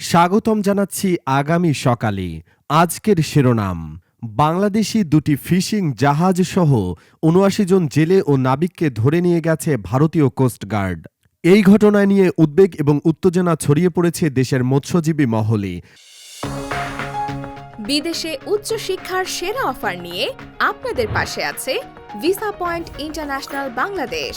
স্বাগতম জানাচ্ছি আগামী সকালে। আজকের শিরোনাম, বাংলাদেশি দুটি ফিশিং জাহাজ সহ উনআশি জন জেলে ও নাবিককে ধরে নিয়ে গেছে ভারতীয় কোস্টগার্ড এই ঘটনা নিয়ে উদ্বেগ এবং উত্তেজনা ছড়িয়ে পড়েছে দেশের মৎস্যজীবী মহলে। বিদেশে উচ্চশিক্ষার সেরা অফার নিয়ে আপনাদের পাশে আছে ভিসা পয়েন্ট ইন্টারন্যাশনাল বাংলাদেশ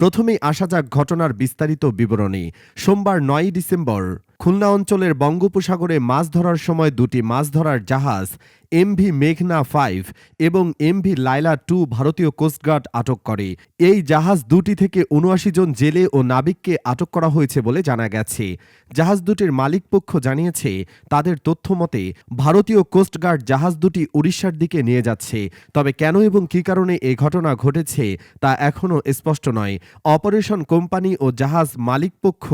প্রথমেই আসা যাক ঘটনার বিস্তারিত বিবরণী। সোমবার নয় ডিসেম্বর খুলনা অঞ্চলের বঙ্গোপসাগরে মাছ ধরার সময় দুটি মাছ ধরার জাহাজ, এমভি মেঘনা ফাইভ এবং এমভি লাইলা টু ভারতীয় কোস্টগার্ড আটক করে। এই জাহাজ দুটি থেকে উনআশি জন জেলে ও নাবিককে আটক করা হয়েছে বলে জানা গেছে। জাহাজ দুটির মালিকপক্ষ জানিয়েছে, তাদের তথ্য মতে, ভারতীয় কোস্টগার্ড জাহাজ দুটি উড়িষ্যার দিকে নিয়ে যাচ্ছে। তবে কেন এবং কী কারণে এই ঘটনা ঘটেছে, তা এখনও স্পষ্ট নয়। অপারেশন কোম্পানি ও জাহাজ মালিকপক্ষ।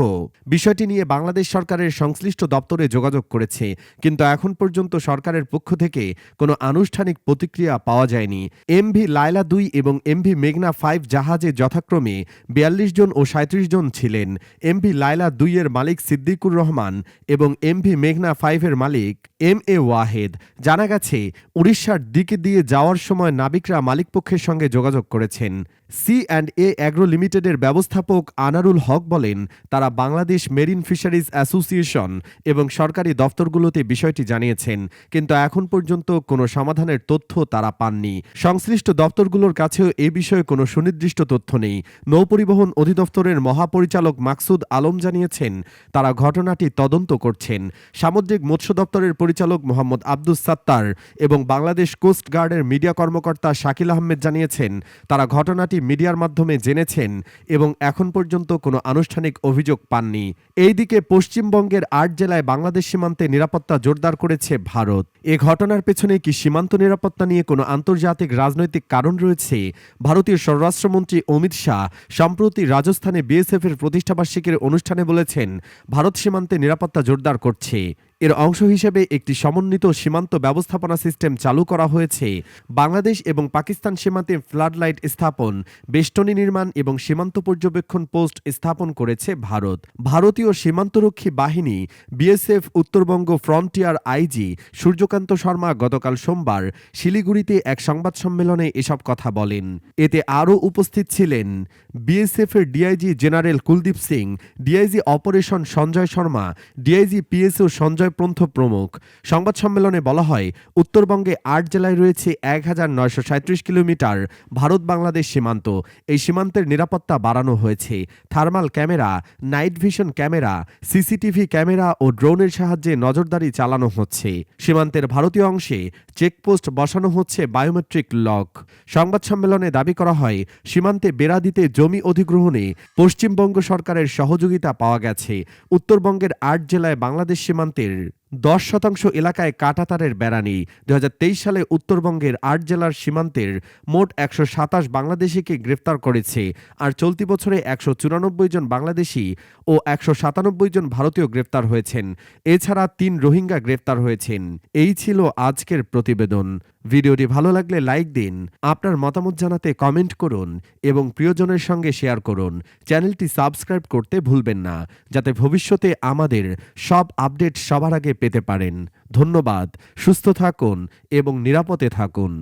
বিষয়টি নিয়ে বাংলাদেশ সরকারের সংশ্লিষ্ট দপ্তরে যোগাযোগ করেছে, কিন্তু এখন পর্যন্ত সরকারের পক্ষ থেকে কোনো আনুষ্ঠানিক প্রতিক্রিয়া পাওয়া যায়নি। এমভি লায়লা দুই এবং এমভি মেঘনা ফাইভ জাহাজে যথাক্রমে বিয়াল্লিশ জন ও সাঁত্রিশ জন ছিলেন। এমভি লায়লা দুইয়ের মালিক সিদ্দিকুর রহমান এবং এমভি মেঘনা ফাইভের মালিক এম এ ওয়াহেদ। জানা গেছে, উড়িষ্যার দিকে দিয়ে যাওয়ার সময় নাবিকরা মালিকপক্ষের সঙ্গে যোগাযোগ করেছেন। সি অ্যান্ড এ অ্যাগ্রো লিমিটেডের ব্যবস্থাপক আনারুল হক বলেন, তারা বাংলাদেশ মেরিন ফিশারিজ অ্যাসোসিয়েশন এবং সরকারি দফতরগুলোতে বিষয়টি জানিয়েছেন, কিন্তু এখন পর্যন্ত কোনো সমাধানের তথ্য তারা পাননি। সংশ্লিষ্ট দপ্তরগুলোর কাছেও এ বিষয়ে কোনো সুনির্দিষ্ট তথ্য নেই। নৌপরিবহন অধিদপ্তরের মহাপরিচালক মাকসুদ আলম জানিয়েছেন, তারা ঘটনাটি তদন্ত করছেন। সামুদ্রিক মৎস্য দপ্তরের পরিচালক মোহাম্মদ আব্দুস সাত্তার এবং বাংলাদেশ কোস্ট গার্ডের মিডিয়া কর্মকর্তা শাকিল আহমেদ জানিয়েছেন, তারা ঘটনাটি মিডিয়ার মাধ্যমে জেনেছেন এবং এখন পর্যন্ত কোনো আনুষ্ঠানিক অভিযোগ পাননি। এইদিকে পশ্চিমবঙ্গের আট জেলায় বাংলাদেশ সীমান্তে নিরাপত্তা জোরদার করেছে ভারত। এ ঘটনার পেছনে কি সীমান্ত নিরাপত্তা নিয়ে কোনো আন্তর্জাতিক রাজনৈতিক কারণ রয়েছে? ভারতীয় স্বরাষ্ট্রমন্ত্রী অমিত শাহ সম্প্রতি রাজস্থানে বিএসএফের প্রতিষ্ঠাবার্ষিকীর অনুষ্ঠানে বলেছেন, ভারত সীমান্তে নিরাপত্তা জোরদার করছে। এর অংশ হিসেবে একটি সমন্বিত সীমান্ত ব্যবস্থাপনা সিস্টেম চালু করা হয়েছে। বাংলাদেশ এবং পাকিস্তান সীমান্তে ফ্লাড লাইট স্থাপন, বেষ্টনী নির্মাণ এবং সীমান্ত পর্যবেক্ষণ পোস্ট স্থাপন করেছে ভারত। ভারতীয় সীমান্তরক্ষী বাহিনী, BSF Uttarbanga frontier IG Suryakant Sharma গতকাল সোমবার শিলিগুড়িতে এক সংবাদ সম্মেলনে এসব কথা বলেন। এতে আরও উপস্থিত ছিলেন বিএসএফের DIG general Kuldeep Singh, DIG operation Sanjay Sharma, DIG PSO Sanjay Panth প্রমুখ। সংবাদ সম্মেলনে বলা হয়, উত্তরবঙ্গে আট জেলায় রয়েছে এক হাজার নয়শো সাঁত্রিশ কিলোমিটার ভারত বাংলাদেশ সীমান্ত। এই সীমান্তের নিরাপত্তা বাড়ানো হয়েছে। Thermal camera, night vision camera, CCTV camera ও ড্রোনের সাহায্যে নজরদারি চালানো হচ্ছে। সীমান্তের ভারতীয় অংশে চেকপোস্ট বসানো হচ্ছে বায়োমেট্রিক লক। সংবাদ সম্মেলনে দাবি করা হয়, সীমান্তে বেড়া দিতে জমি অধিগ্রহণে পশ্চিমবঙ্গ সরকারের সহযোগিতা পাওয়া গেছে। উত্তরবঙ্গের আট জেলায় বাংলাদেশ সীমান্তের 日。দশ শতাংশ এলাকায় কাটাতারের বেড়া নেই দু সালে উত্তরবঙ্গের আট জেলার সীমান্তের মোট একশো সাতাশ বাংলাদেশিকে গ্রেফতার করেছে আর চলতি বছরে একশো চুরানব্বই জন বাংলাদেশি ও একশো সাতানব্বই জন ভারতীয় গ্রেফতার হয়েছেন। এছাড়া তিন রোহিঙ্গা গ্রেফতার হয়েছেন। এই ছিল আজকের প্রতিবেদন। ভিডিওটি ভালো লাগলে লাইক দিন, আপনার মতামত জানাতে কমেন্ট করুন এবং প্রিয়জনের সঙ্গে শেয়ার করুন। চ্যানেলটি সাবস্ক্রাইব করতে ভুলবেন না, যাতে ভবিষ্যতে আমাদের সব আপডেট সবার আগে পেতে পারেন। ধন্যবাদ। সুস্থ থাকুন এবং নিরাপদে থাকুন।